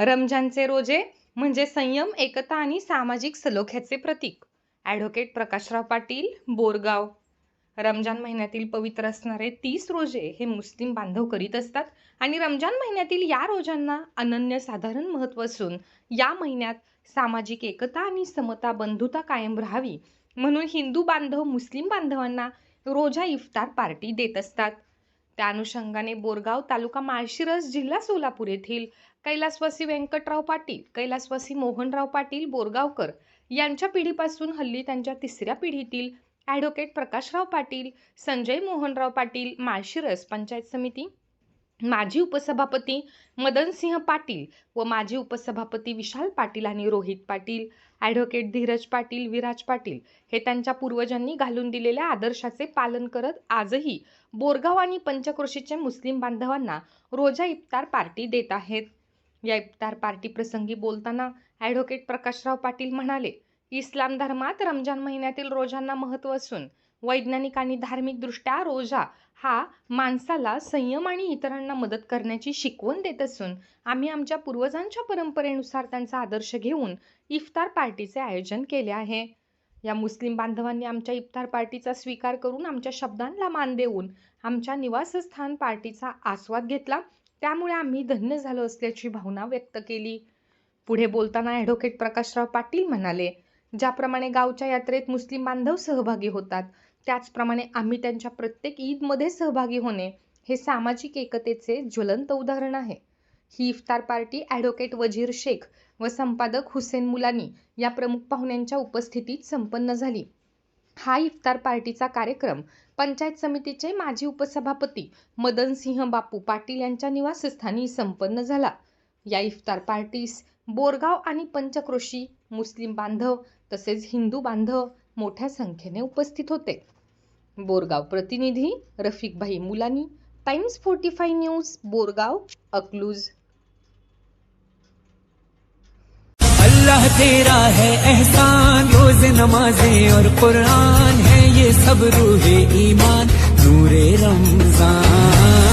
रमजानचे रोजे म्हणजे संयम एकता आणि सामाजिक सलोख्याचे प्रतीक. ॲडव्होकेट प्रकाशराव पाटील बोरगाव. रमजान महिन्यातील पवित्र असणारे तीस रोजे हे मुस्लिम बांधव करीत असतात आणि रमजान महिन्यातील या रोजांना अनन्यसाधारण महत्त्व असून या महिन्यात सामाजिक एकता आणि समता बंधुता कायम राहावी म्हणून हिंदू बांधव मुस्लिम बांधवांना रोजा इफ्तार पार्टी देत असतात. त्या अनुषंगाने बोरगाव तालुका माळशिरस जिल्हा सोलापूर येथील कैलासवासी व्यंकटराव पाटील कैलासवासी मोहनराव पाटील बोरगावकर यांच्या पिढीपासून हल्ली त्यांच्या तिसऱ्या पिढीतील ॲडव्होकेट प्रकाशराव पाटील संजय मोहनराव पाटील माळशिरस पंचायत समिती माजी उपसभापती मदनसिंह पाटील व माजी उपसभापती विशाल पाटील आणि रोहित पाटील ॲडव्होकेट धीरज पाटील विराज पाटील हे त्यांच्या पूर्वजांनी घालून दिलेल्या आदर्शाचे पालन करत आजही बोरगाव आणि पंचक्रोशीचे मुस्लिम बांधवांना रोजा इफ्तार पार्टी देत आहेत. या इफ्तार पार्टी प्रसंगी बोलताना ॲडव्होकेट प्रकाशराव पाटील म्हणाले इस्लाम धर्मात रमजान महिन्यातील रोजांना महत्त्व असून वैज्ञानिक आणि धार्मिकदृष्ट्या रोजा हा माणसाला संयम आणि इतरांना मदत करण्याची शिकवण देत असून आम्ही आमच्या पूर्वजांच्या परंपरेनुसार त्यांचा आदर्श घेऊन इफ्तार पार्टीचे आयोजन केले आहे. या मुस्लिम बांधवांनी आमच्या इफ्तार पार्टीचा स्वीकार करून आमच्या शब्दांना मान देऊन आमच्या निवासस्थान पार्टीचा आस्वाद घेतला. त्यामुळे आम्ही धन्य झालो असल्याची भावना व्यक्त केली. पुढे बोलताना ॲडव्होकेट प्रकाशराव पाटील म्हणाले ज्याप्रमाणे गावच्या यात्रेत मुस्लिम बांधव सहभागी होतात त्याचप्रमाणे आम्ही त्यांच्या प्रत्येक ईदमध्ये सहभागी होणे हे सामाजिक एकतेचे ज्वलंत उदाहरण आहे. ही इफ्तार पार्टी ॲडव्होकेट वजीर शेख व संपादक हुसेन मुलानी या प्रमुख पाहुण्यांच्या उपस्थितीत संपन्न झाली. हा इफ्तार पार्टीचा कार्यक्रम पंचायत समितीचे माजी उपसभापती मदन सिंह बापू पाटील यांच्या निवासस्थानी संपन्न झाला. या इफ्तार पार्टीस बोरगाव आणि पंचक्रोशी मुस्लिम बांधव तसेच हिंदू बांधव मोठ्या संख्येने उपस्थित होते. बोरगाव प्रतिनिधी Rafikbhai Mulani times forty five news Borgaon Akluj. Allah तेरा है एहसान रोज नमाजे और कुरान है ये सब रूहे ईमान नूरे रमजान।